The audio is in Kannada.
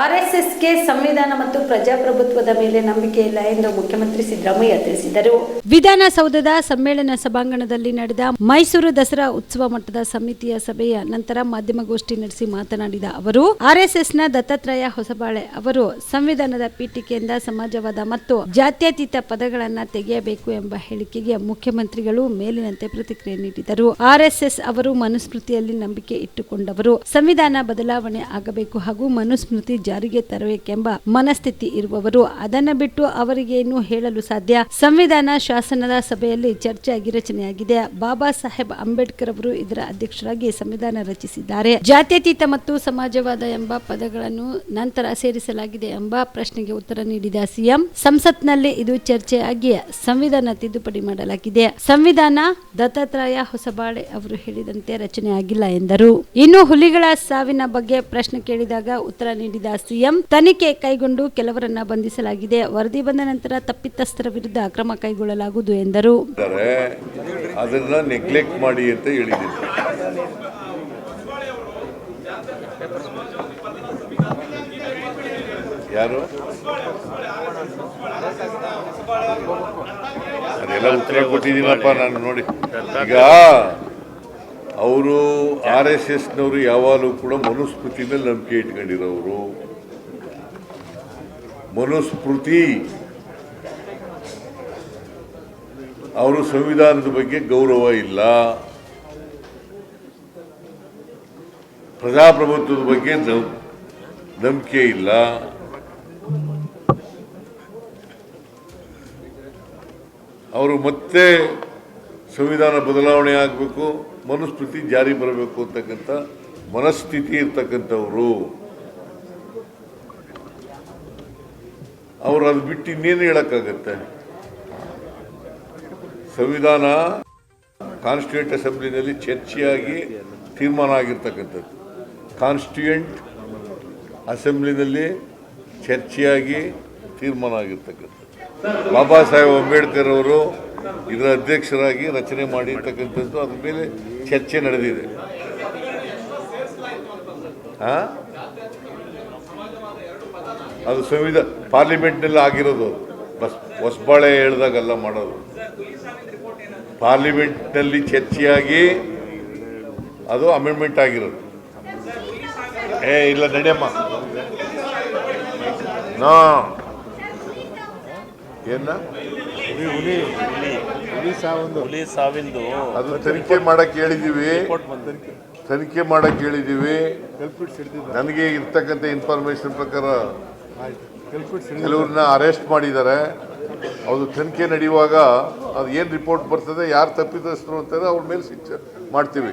ಆರ್ಎಸ್ಎಸ್ಗೆ ಸಂವಿಧಾನ ಮತ್ತು ಪ್ರಜಾಪ್ರಭುತ್ವದ ಮೇಲೆ ನಂಬಿಕೆ ಇಲ್ಲ ಎಂದು ಮುಖ್ಯಮಂತ್ರಿ ಸಿದ್ದರಾಮಯ್ಯ ತಿಳಿಸಿದರು. ವಿಧಾನಸೌಧದ ಸಮ್ಮೇಳನ ಸಭಾಂಗಣದಲ್ಲಿ ನಡೆದ ಮೈಸೂರು ದಸರಾ ಉತ್ಸವ ಮಟ್ಟದ ಸಮಿತಿಯ ಸಭೆಯ ನಂತರ ಮಾಧ್ಯಮಗೋಷ್ಠಿ ನಡೆಸಿ ಮಾತನಾಡಿದ ಅವರು, ಆರ್ಎಸ್ಎಸ್ನ ದತ್ತಾತ್ರೇಯ ಹೊಸಬಾಳೆ ಅವರು ಸಂವಿಧಾನದ ಪೀಠಿಕೆಯಿಂದ ಸಮಾಜವಾದ ಮತ್ತು ಜಾತ್ಯತೀತ ಪದಗಳನ್ನು ತೆಗೆಯಬೇಕು ಎಂಬ ಹೇಳಿಕೆಗೆ ಮುಖ್ಯಮಂತ್ರಿಗಳು ಮೇಲಿನಂತೆ ಪ್ರತಿಕ್ರಿಯೆ ನೀಡಿದರು. ಆರ್ಎಸ್ಎಸ್ ಅವರು ಮನುಸ್ಮೃತಿಯಲ್ಲಿ ನಂಬಿಕೆ ಇಟ್ಟುಕೊಂಡವರು. ಸಂವಿಧಾನ ಬದಲಾವಣೆ ಆಗಬೇಕು ಹಾಗೂ ಮನುಸ್ಮೃತಿ ಜಾರಿಗೆ ತರಬೇಕೆಂಬ ಮನಸ್ಥಿತಿ ಇರುವವರು, ಅದನ್ನ ಬಿಟ್ಟು ಅವರಿಗೇನು ಹೇಳಲು ಸಾಧ್ಯ. ಸಂವಿಧಾನ ಶಾಸನದ ಸಭೆಯಲ್ಲಿ ಚರ್ಚೆಯಾಗಿ ರಚನೆಯಾಗಿದೆ. ಬಾಬಾ ಸಾಹೇಬ್ ಅಂಬೇಡ್ಕರ್ ಅವರು ಇದರ ಅಧ್ಯಕ್ಷರಾಗಿ ಸಂವಿಧಾನ ರಚಿಸಿದ್ದಾರೆ. ಜಾತ್ಯತೀತ ಮತ್ತು ಸಮಾಜವಾದ ಎಂಬ ಪದಗಳನ್ನು ನಂತರ ಸೇರಿಸಲಾಗಿದೆ ಎಂಬ ಪ್ರಶ್ನೆಗೆ ಉತ್ತರ ನೀಡಿದ ಸಿಎಂ, ಸಂಸತ್ನಲ್ಲಿ ಇದು ಚರ್ಚೆಯಾಗಿ ಸಂವಿಧಾನ ತಿದ್ದುಪಡಿ ಮಾಡಲಾಗಿದೆ. ಸಂವಿಧಾನ ದತ್ತಾತ್ರೇಯ ಹೊಸಬಾಳೆ ಅವರು ಹೇಳಿದಂತೆ ರಚನೆಯಾಗಿಲ್ಲ ಎಂದರು. ಇನ್ನು ಹುಲಿಗಳ ಸಾವಿನ ಬಗ್ಗೆ ಪ್ರಶ್ನೆ ಕೇಳಿದಾಗ ಉತ್ತರ ನೀಡಿದ ಸಿಎಂ, ತನಿಖೆ ಕೈಗೊಂಡು ಕೆಲವರನ್ನ ಬಂಧಿಸಲಾಗಿದೆ. ವರದಿ ಬಂದ ನಂತರ ತಪ್ಪಿತಸ್ಥರ ವಿರುದ್ಧ ಕ್ರಮ ಕೈಗೊಳ್ಳಲಾಗುವುದು ಎಂದರು. ಅದನ್ನ ನೆಗ್ಲೆಕ್ಟ್ ಮಾಡಿ ಅಂತ ಹೇಳಿದ್ದೀನಿ. ಯಾರು? ಅದೆಲ್ಲ ಉತ್ತರ ಕೊಟ್ಟಿದ್ದೀನಪ್ಪ ನಾನು ನೋಡಿ. ಈಗ ಅವರು ಆರ್ ಎಸ್ ಎಸ್ನವರು ಯಾವಾಗಲೂ ಕೂಡ ಮನುಸ್ಮೃತಿ ಮೇಲೆ ನಂಬಿಕೆ ಇಟ್ಕೊಂಡಿರೋರು. ಮನುಸ್ಮೃತಿ ಅವರು ಸಂವಿಧಾನದ ಬಗ್ಗೆ ಗೌರವ ಇಲ್ಲ. ಪ್ರಜಾಪ್ರಭುತ್ವದ ಬಗ್ಗೆ ನಂಬಿಕೆ ಇಲ್ಲ. ಅವರು ಮತ್ತೆ ಸಂವಿಧಾನ ಬದಲಾವಣೆ ಆಗಬೇಕು. ಮನುಸ್ಮೃತಿ ಜಾರಿ ಬರಬೇಕು ಅಂತಕ್ಕಂಥ ಮನಸ್ಥಿತಿ ಇರ್ತಕ್ಕಂಥವ್ರು. ಅವರು ಅದು ಬಿಟ್ಟು ಇನ್ನೇನು ಹೇಳಕ್ಕಾಗತ್ತೆ? ಸಂವಿಧಾನ ಕಾನ್ಸ್ಟಿಟ್ಯೂಂಟ್ ಅಸೆಂಬ್ಲಿನಲ್ಲಿ ಚರ್ಚೆಯಾಗಿ ತೀರ್ಮಾನ ಆಗಿರ್ತಕ್ಕಂಥದ್ದು. ಕಾನ್ಸ್ಟಿಟ್ಯೂಂಟ್ ಅಸೆಂಬ್ಲಿನಲ್ಲಿ ಚರ್ಚೆಯಾಗಿ ತೀರ್ಮಾನ ಆಗಿರ್ತಕ್ಕಂಥದ್ದು. ಬಾಬಾ ಸಾಹೇಬ್ ಅಂಬೇಡ್ಕರ್ ಅವರು ಇದರ ಅಧ್ಯಕ್ಷರಾಗಿ ರಚನೆ ಮಾಡಿರ್ತಕ್ಕಂಥದ್ದು ಅದ್ರ ಮೇಲೆ ಚರ್ಚೆ ನಡೆದಿದೆ? ಅದು ಸಂವಿಧಾನ ಪಾರ್ಲಿಮೆಂಟ್ನಲ್ಲಿ ಆಗಿರೋದು. ಬಸ್, ಹೊಸಬಾಳೆ ಹೇಳ್ದಾಗೆಲ್ಲ ಮಾಡೋದು. ಪಾರ್ಲಿಮೆಂಟ್ನಲ್ಲಿ ಚರ್ಚೆಯಾಗಿ ಅದು ಅಮೆಂಡ್ಮೆಂಟ್ ಆಗಿರೋದು. ಏ, ಇಲ್ಲ, ನಡೆಯಮ್ಮ. ನಾ. ಏನ? ಹುಲಿ ಹುಲಿ. ಸಾವೊಂದು ಹುಲಿ ಸಾವಿಂದು. ಅದು ತನಿಖೆ ಮಾಡಕ್ ಹೇಳಿದೀವಿ. ರಿಪೋರ್ಟ್ ಬಂದ. ತನಿಖೆ ಮಾಡಕ್ ಹೇಳಿದೀವಿ. ಕಲ್ಪಿಟ್ ಸಿಡ್ದಿದ್ದ ನನಗೆ ಇರ್ತಕ್ಕಂಥ ಇನ್ಫಾರ್ಮೇಶನ್ ಪ್ರಕಾರ ಕೆಲವ್ರನ್ನ ಅರೆಸ್ಟ್ ಮಾಡಿದ್ದಾರೆ. ಅದು ತನಿಖೆ ನಡೆಯುವಾಗ ಅದು ಏನು ರಿಪೋರ್ಟ್ ಬರ್ತದೆ ಯಾರು ತಪ್ಪಿತಸ್ಥರು ಅಂತಾರೆ ಅವ್ರ ಮೇಲೆ ಶಿಕ್ಷೆ ಮಾಡ್ತೀವಿ.